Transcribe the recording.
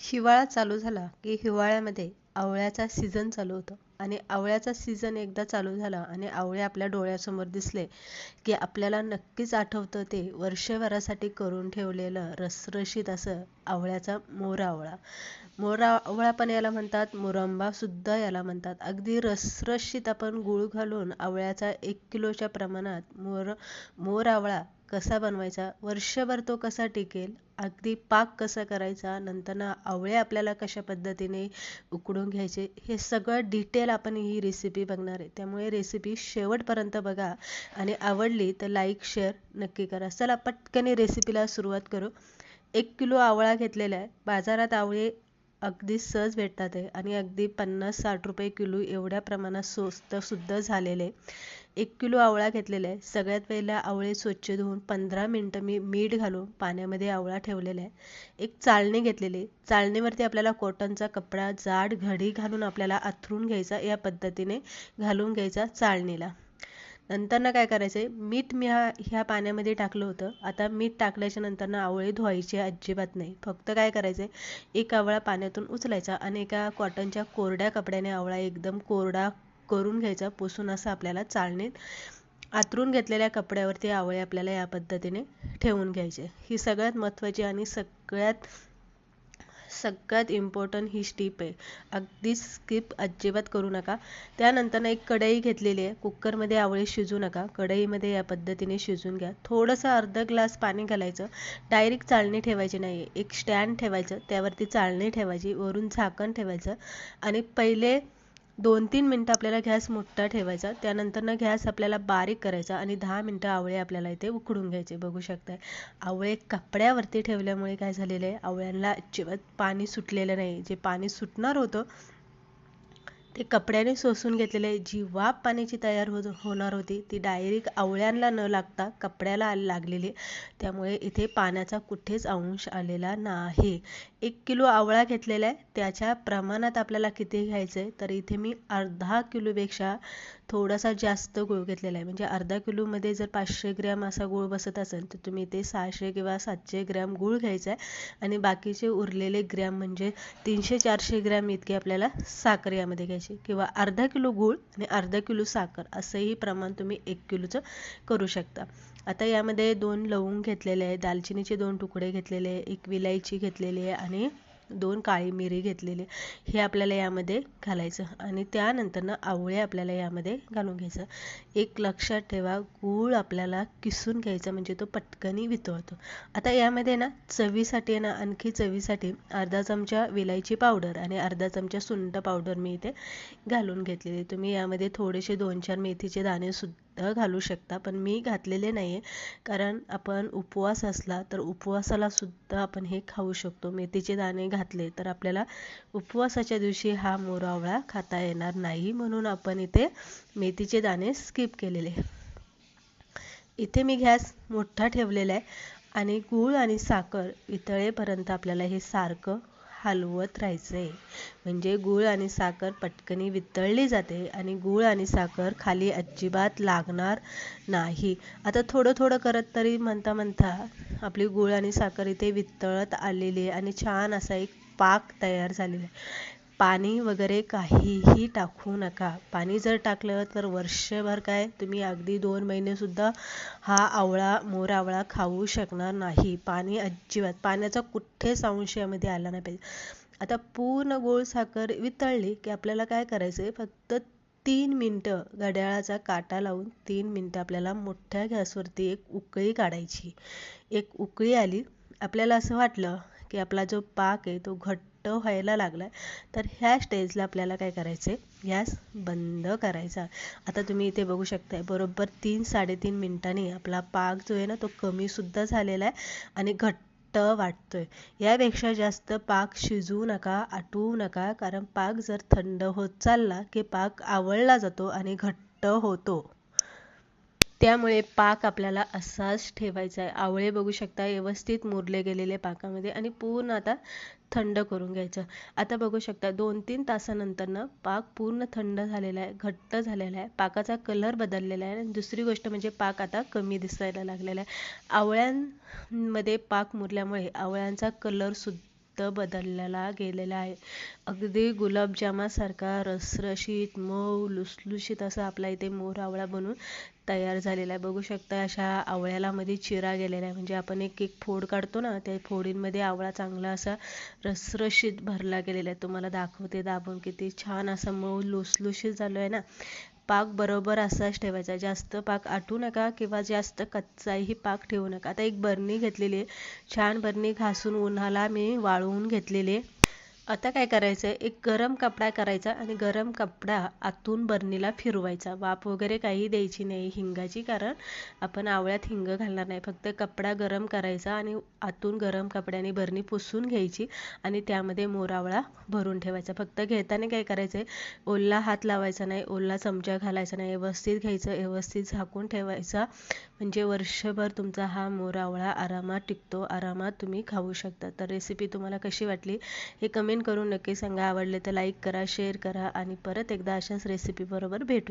हिवाळा चालू झाला की हिवाळ्यामध्ये आवळ्याचा सीझन चालू होतो. आणि आवळ्याचा सीझन एकदा चालू झाला आणि आवळे आपल्या डोळ्यासमोर दिसले की आपल्याला नक्कीच आठवतं ते वर्षभरासाठी करून ठेवलेलं रसरशीत असं आवळ्याचा मोर आवळा. मोर आवळा पण याला म्हणतात मोरंबासुद्धा याला म्हणतात. अगदी रसरशीत आपण गूळ घालून आवळ्याचा एक किलोच्या प्रमाणात मोर मोरावळा कसा बनवायचा वर्षभर तो कसा टिकेल अगदी पाक कसा करायचा नंतर ना आवळे आपल्याला कशा पद्धतीने उकडून घ्यायचे हे सगळं डिटेल आपण ही रेसिपी बघणार आहे. त्यामुळे रेसिपी शेवटपर्यंत बघा आणि आवडली तर लाईक शेअर नक्की करा. चला पटकन रेसिपीला सुरुवात करू. एक किलो आवळा घेतलेला आहे. बाजारात आवळे अगदी सहज भेटतात आहे आणि अगदी पन्नास साठ रुपये किलो एवढ्या प्रमाणात स्वस्त सुद्धा झालेले एक किलो आवळा घेतलेला आहे. सगळ्यात पहिला आवळे स्वच्छ धुवून पंधरा मिनटं मी मीठ घालून पाण्यामध्ये आवळा ठेवलेला आहे. एक चाळणी घेतलेली चाळणीवरती आपल्याला कॉटनचा कपडा जाड घडी घालून आपल्याला आथरून घ्यायचा या पद्धतीने घालून घ्यायचा चाळणीला. नंतर ना काय करायचं आहे मीठ मी ह्या ह्या पाण्यामध्ये टाकलं होतं. आता मीठ टाकल्याच्या नंतर ना आवळे धुवायचे अजिबात नाही. फक्त काय करायचं आहे एक आवळा पाण्यातून उचलायचा आणि एका कॉटनच्या कोरड्या कपड्याने आवळा एकदम कोरडा करून घ्यायचा पुसून असं आपल्याला चाळणीत आतरून घेतलेल्या कपड्यावरती आवळे आपल्याला या पद्धतीने ठेवून घ्यायचे. ही सगळ्यात महत्त्वाची आणि सगळ्यात सगळ्यात इम्पॉर्टंट ही स्टीप आहे. अगदी स्किप अजिबात करू नका. त्यानंतर एक कढई घेतलेली आहे. कुकरमध्ये आवळे शिजू नका. कढईमध्ये या पद्धतीने शिजून घ्या. थोडंसं अर्धा ग्लास पाणी घालायचं. डायरेक्ट चाळणी ठेवायची नाही एक स्टँड ठेवायचं. त्यावरती चाळणी ठेवायची. वरून झाकण ठेवायचं. आणि पहिले दोन तीन मिनटं आपल्याला गॅस मोठा ठेवायचा त्यानंतर ना गॅस आपल्याला बारीक करायचा आणि दहा मिनटं आवळे आपल्याला इथे उकडून घ्यायचे. बघू शकताय. आवळे कपड्यावरती ठेवल्यामुळे काय झालेलं आहे? आवळ्यांना अजिबात पाणी सुटलेलं नाही. जे पाणी सुटणार होतं ते कपड्याने सोसून घेतलेले जी वाफ पाण्याची तयार हो होणार होती ती डायरेक्ट आवळ्यांना न लागता कपड्याला लागलेली. त्यामुळे इथे पाण्याचा कुठेच अंश आलेला नाही. एक किलो आवळा घेतलेला आहे. त्याच्या प्रमाणात आपल्याला किती घ्यायचं आहे तर इथे मी अर्धा किलोपेक्षा थोडासा जास्त गूळ घेतलेला आहे. म्हणजे अर्धा किलोमध्ये जर पाचशे ग्रॅम असा गूळ बसत असेल तर तुम्ही ते सहाशे किंवा सातशे ग्रॅम गूळ घ्यायचा आहे आणि बाकीचे उरलेले ग्रॅम म्हणजे तीनशे चारशे ग्रॅम इतके आपल्याला साखर यामध्ये घ्यायची. किंवा अर्धा किलो गूळ आणि अर्धा किलो साखर असंही प्रमाण तुम्ही एक किलोचं करू शकता. आता यामध्ये दोन लवंग घेतलेले आहे दालचिनीचे दोन तुकडे घेतलेले आहे एक विलायची घेतलेली आहे आणि दोन काळी मिरी घेतलेली हे आपल्याला यामध्ये घालायचं आणि त्यानंतर ना आवळे आपल्याला यामध्ये घालून घ्यायचं. एक लक्षात ठेवा गूळ आपल्याला किसून घ्यायचा म्हणजे तो पटकनी वितळतो. आता यामध्ये ना चवीसाठी ना आणखी चवीसाठी अर्धा चमचा विलायची पावडर आणि अर्धा चमचा सुंट पावडर मी इथे घालून घेतलेली तुम्ही यामध्ये थोडेसे दोन चार मेथीचे दाणे सुद्धा घालू शकता पण मी घातलेले नाही आहे कारण आपण उपवास असला तर उपवासाला सुद्धा आपण हे खाऊ शकतो. मेथीचे दाणे घातले तर आपल्याला उपवासाच्या दिवशी हा मोरावळा खाता येणार नाही म्हणून आपण इथे मेथीचे दाणे स्किप केलेले. इथे मी गॅस मोठा ठेवलेला आहे आणि गूळ आणि साखर वितळेपर्यंत आपल्याला हे सारखं हलवत राहायचं. आहे म्हणजे गूळ आणि साखर पटकनी वितळली जाते आणि गूळ आणि साखर खाली अजिबात लागणार नाही. आता थोडं थोडं करत तरी म्हणता म्हणता आपली गूळ आणि साखर इथे वितळत आलेली आहे आणि छान असा एक पाक तयार झालेला आहे. पाणी वगैरे काहीही टाकू नका. पाणी जर टाकलं तर वर्षभर काय तुम्ही अगदी दोन महिनेसुद्धा हा आवळा मोर आवळा खाऊ शकणार नाही. पाणी अजिबात पाण्याचा कुठेच अंशयामध्ये आला नाही पाहिजे. आता पूर्ण गोळ साखर वितळली की आपल्याला काय करायचं आहे? फक्त तीन मिनटं घड्याळाचा काटा लावून तीन मिनटं आपल्याला मोठ्या गॅसवरती एक उकळी काढायची. एक उकळी आली आपल्याला असं वाटलं की आपला जो पाक आहे तो घट्ट व्हायला लागलं तर ह्या स्टेजला आपल्याला काय करायचं आहे गॅस बंद करायचा. आता तुम्ही इथे बघू शकताय बरोबर तीन साडेतीन मिनिटांनी आपला पाक जो आहे ना तो कमीसुद्धा झालेला आहे आणि घट्ट वाटतोय. यापेक्षा जास्त पाक शिजवू नका आटवू नका कारण पाक जर थंड होत चालला की पाक आवळला जातो आणि घट्ट होतो. त्यामुळे पाक आपल्याला असाच ठेवायचा आहे. आवळे बघू शकता व्यवस्थित मुरले गेलेले पाकामध्ये आणि पूर्ण आता थंड करून घ्यायचं. आता बघू शकता दोन तीन तासानंतर ना पाक पूर्ण थंड झालेला आहे घट्ट झालेला आहे. पाकाचा कलर बदललेला आहे आणि दुसरी गोष्ट म्हणजे पाक आता कमी दिसायला लागलेला आहे. आवळ्यांमध्ये पाक मुरल्यामुळे आवळ्यांचा कलर सुद्धा बदलला गेलेला आहे. अगदी गुलाबजामासारखा रसरशीत मऊ लुसलुशीत असा आपला इथे मोर आवळा बनून तयार झालेला आहे. बघू शकता अशा आवळ्याला मध्ये चिरा गेलेला आहे. म्हणजे आपण एक एक फोड काढतो ना त्या फोडींमध्ये आवळा चांगला असा रसरशीत भरला गेलेला आहे. तुम्हाला दाखवते दाबून किती छान असा मऊ लुसलुशीत झालो आहे ना. पाक बरोबर असाच ठेवायचा. जास्त पाक आटू नका किंवा जास्त कच्चाही पाक ठेवू नका. आता एक बरणी घेतलेली आहे. छान बरणी घासून उन्हाला मी वाळवून घेतलेली आहे. आता काय करायचं? आहे एक गरम कपडा करायचा आणि गरम कपडा आतून बरणीला फिरवायचा. वाफ वगैरे काही द्यायची नाही हिंगाची कारण आपण आवळ्यात हिंग घालणार नाही. फक्त कपडा गरम करायचा आणि आतून गरम कपड्याने बरणी पुसून घ्यायची आणि त्यामध्ये मोरावळा भरून ठेवायचा. फक्त घेताना काय करायचं आहे ओला हात लावायचा नाही ओला चमचा घालायचा नाही. व्यवस्थित घ्यायचं व्यवस्थित झाकून ठेवायचा. म्हणजे वर्षभर तुमचा हा मोरावळा आरामात टिकतो आरामात तुम्ही खाऊ शकता. तर रेसिपी तुम्हाला कशी वाटली हे कमेंट करून नक्की सांगा. आवडले तर लाईक करा शेअर करा आणि परत एकदा अशाच रेसिपी बरोबर भेटू